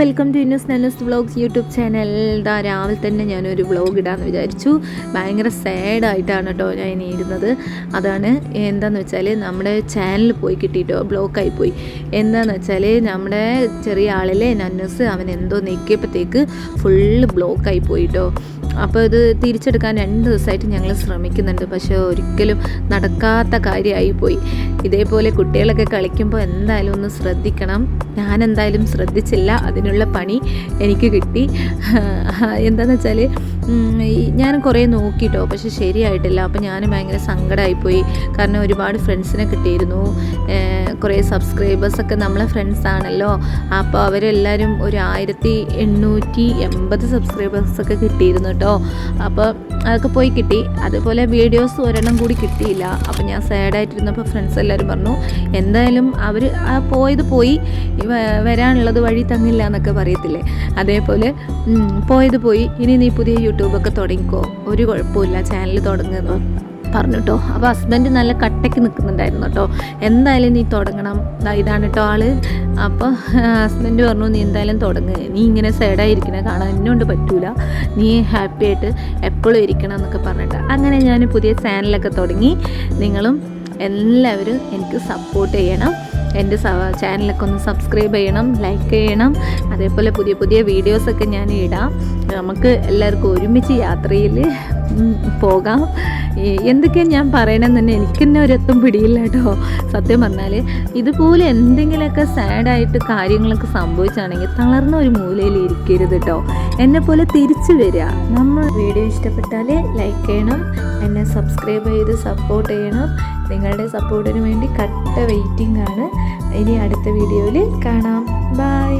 Welcome to news നെല്ലസ് vlogs YouTube channel ഇതാ രാവിലെ തന്നെ ഞാനൊരു വ്ളോഗ് ഇടാമെന്ന് വിചാരിച്ചു. ഭയങ്കര സാഡായിട്ടാണ് കേട്ടോ ഞാൻ ഇനി ഇരുന്നത് അതാണ് എന്താന്ന് വെച്ചാൽ നമ്മുടെ ചാനൽ പോയി കിട്ടിയിട്ടോ ബ്ലോക്കായി പോയി. എന്താന്ന് വെച്ചാൽ നമ്മുടെ ചെറിയ ആളിലെ നന്നസ് അവൻ എന്തോ നെക്കിയപ്പോഴത്തേക്ക് ഫുള്ള് ബ്ലോക്കായി പോയിട്ടോ. അപ്പോൾ ഇത് തിരിച്ചെടുക്കാൻ രണ്ട് ദിവസമായിട്ട് ഞങ്ങൾ ശ്രമിക്കുന്നുണ്ട്. പക്ഷേ ഒരിക്കലും നടക്കാത്ത കാര്യമായി പോയി ഇതേപോലെ കുട്ടികളൊക്കെ കളിക്കുമ്പോൾ എന്തായാലും ഒന്ന് ശ്രദ്ധിക്കണം. ഞാൻ എന്തായാലും ശ്രദ്ധിച്ചില്ല. അതിനുള്ള പണി എനിക്ക് കിട്ടി. എന്താണെന്ന് വെച്ചാൽ ഞാൻ കുറേ നോക്കിയിട്ടോ പക്ഷെ ശരിയായിട്ടില്ല. അപ്പോൾ ഞാൻ ഭയങ്കര സങ്കടമായിപ്പോയി. കാരണം ഒരുപാട് ഫ്രണ്ട്സിനെ കിട്ടിയിരുന്നു. കുറേ സബ്സ്ക്രൈബേഴ്സൊക്കെ നമ്മളെ ഫ്രണ്ട്സ് ആണല്ലോ. അപ്പോൾ അവരെല്ലാവരും ഒരു ആയിരത്തി എണ്ണൂറ്റി എൺപത് സബ്സ്ക്രൈബേഴ്സൊക്കെ കിട്ടിയിരുന്നു കേട്ടോ അപ്പോൾ അതൊക്കെ പോയി കിട്ടി. അതുപോലെ വീഡിയോസ് ഒരെണ്ണം കൂടി കിട്ടിയില്ല. അപ്പോൾ ഞാൻ സാഡായിട്ടിരുന്നപ്പോൾ ഫ്രണ്ട്സ് എല്ലാവരും പറഞ്ഞു എന്തായാലും അവർ ആ പോയത് പോയി. വരാനുള്ളത് വഴി തന്നില്ല എന്നൊക്കെ പറയത്തില്ലേ. അതേപോലെ പോയത് പോയി. ഇനി നീ പുതിയ യൂട്യൂബൊക്കെ തുടങ്ങിക്കോ. ഒരു കുഴപ്പമില്ല ചാനൽ തുടങ്ങുന്നു. പറഞ്ഞു കേട്ടോ അപ്പോൾ ഹസ്ബൻഡ് നല്ല കട്ടയ്ക്ക് നിൽക്കുന്നുണ്ടായിരുന്നു കേട്ടോ. എന്തായാലും നീ തുടങ്ങണം. ഇതാണ് കേട്ടോ ആൾ. അപ്പോൾ ഹസ്ബൻഡ് പറഞ്ഞു നീ എന്തായാലും തുടങ്ങ്. നീ ഇങ്ങനെ സൈഡായിരിക്കണേ കാണാൻ എന്നോണ്ട് പറ്റൂല. നീ ഹാപ്പി ആയിട്ട് എപ്പോഴും ഇരിക്കണം എന്നൊക്കെ പറഞ്ഞിട്ട്. അങ്ങനെ ഞാൻ പുതിയ ചാനലൊക്കെ തുടങ്ങി. നിങ്ങളും എല്ലാവരും എനിക്ക് സപ്പോർട്ട് ചെയ്യണം. എന്റെ ചാനലൊക്കെ ഒന്ന് സബ്സ്ക്രൈബ് ചെയ്യണം ലൈക്ക് ചെയ്യണം. അതേപോലെ പുതിയ പുതിയ വീഡിയോസൊക്കെ ഞാൻ ഇടാം. നമുക്ക് എല്ലാവർക്കും ഒരുമിച്ച് യാത്രയിൽ പോകാം. എന്തൊക്കെയാണ് ഞാൻ പറയണമെന്ന് തന്നെ എനിക്ക് തന്നെ ഒരെത്തും പിടിയില്ല കേട്ടോ. സത്യം പറഞ്ഞാൽ ഇതുപോലെ എന്തെങ്കിലുമൊക്കെ സാഡായിട്ട് കാര്യങ്ങളൊക്കെ സംഭവിച്ചാണെങ്കിൽ തളർന്ന ഒരു മൂലയിൽ ഇരിക്കരുത് കേട്ടോ. എന്നെ പോലെ തിരിച്ചു വരിക. നമ്മൾ വീഡിയോ ഇഷ്ടപ്പെട്ടാൽ ലൈക്ക് ചെയ്യണം. എന്നെ സബ്സ്ക്രൈബ് ചെയ്ത് സപ്പോർട്ട് ചെയ്യണം. നിങ്ങളുടെ സപ്പോർട്ടിന് വേണ്ടി കട്ട വെയിറ്റിംഗ് ആണ്. ഇനി അടുത്ത വീഡിയോയിൽ കാണാം. ബൈ